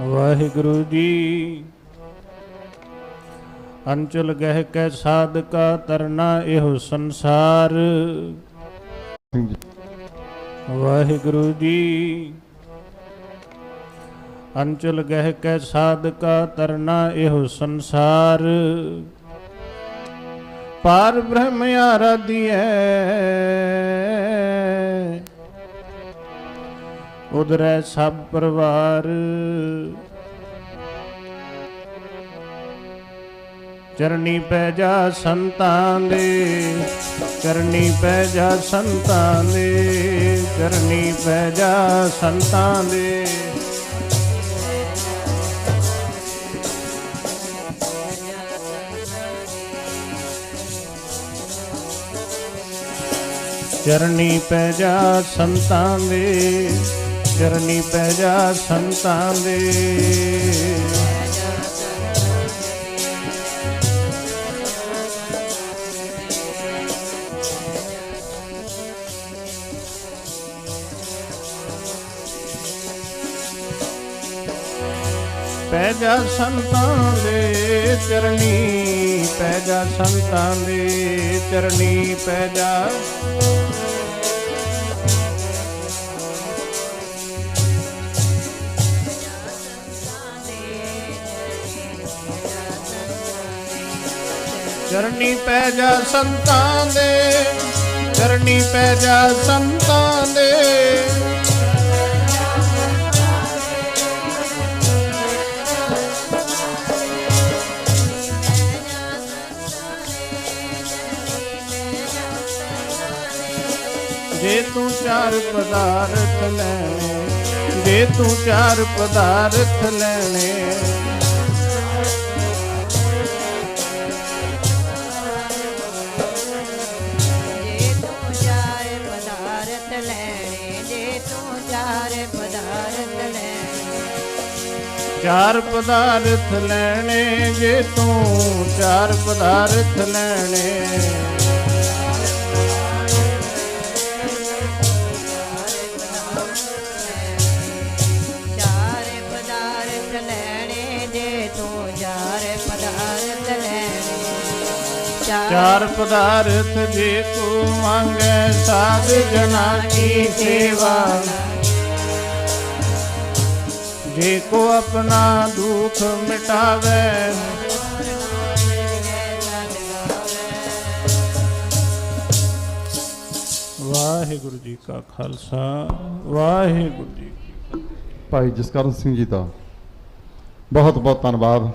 ਵਾਹਿਗੁਰੂ ਜੀ। ਅੰਚਲ ਗਹਿ ਕੈ ਸਾਧਕਾ ਤਰਨਾ ਇਹੋ ਸੰਸਾਰ। ਜੀ ਵਾਹਿਗੁਰੂ ਜੀ। ਅੰਚਲ ਗਹਿ ਕੈ ਸਾਧਕਾ ਤਰਨਾ ਇਹੋ ਸੰਸਾਰ। ਪਾਰ ਬ੍ਰਹਮ ਆਰਾਧੀਐ। ਉਦਰੈ ਸਭ ਪਰਿਵਾਰ। ਚਰਨੀ ਪੈ ਜਾ ਸੰਤਾਂ ਦੇ, ਚਰਨੀ ਪੈ ਜਾ ਸੰਤਾਂ ਦੇ, ਚਰਨੀ ਪੈ ਜਾ ਸੰਤਾਂ ਦੇ। ਚਰਨੀ ਪੈ ਜਾ ਸੰਤਾਂ ਦੇ ਚਰਨੀ ਪੈ ਜਾ ਸੰਤਾਂ ਦੇ। ਪੈ ਜਾ ਸੰਤਾਂ ਦੇ, ਚਰਨੀ ਪੈ ਜਾ ਸੰਤਾਂ ਦੇ, ਚਰਨੀ ਪੈ ਜਾ ਚਰਨੀ ਪੈ ਜਾ ਸੰਤਾਂ ਦੇ, ਚਰਨੀ ਪੈ ਜਾ ਸੰਤਾਂ ਦੇ। ਜੇ ਤੂੰ ਚਾਰ ਪਦਾਰਥ ਲੈਣੇ, ਜੇ ਤੂੰ ਚਾਰ ਪਦਾਰਥ ਲੈਣੇ ਚਾਰ ਪਦਾਰਥ ਲੈਣੇ। ਚਾਰ ਪਦਾਰਥ ਲੈਣੇ ਜੇ ਤੂੰ ਚਾਰ ਪਦਾਰਥ ਲੈਣੇ। ਚਾਰ ਪਦਾਰਥ ਲੈਣੇ ਜੇ ਤੂੰ ਚਾਰ ਪਦਾਰਥ ਲੈਣੇ। ਚਾਰ ਪਦਾਰਥ ਜੇ ਕੋ ਮੰਗੈ ਸਾਧ ਜਨਾ ਕੀ ਸੇਵਾ। ਜੇ ਕੋ ਆਪਣਾ ਦੁਖ ਮਿਟਾਵੇ। ਵਾਹਿਗੁਰੂ ਜੀ ਕਾ ਖਾਲਸਾ, ਵਾਹਿਗੁਰੂ ਜੀ ਭਾਈ ਜਸਕਰਨ ਸਿੰਘ ਜੀ ਦਾ ਬਹੁਤ ਬਹੁਤ ਧੰਨਵਾਦ।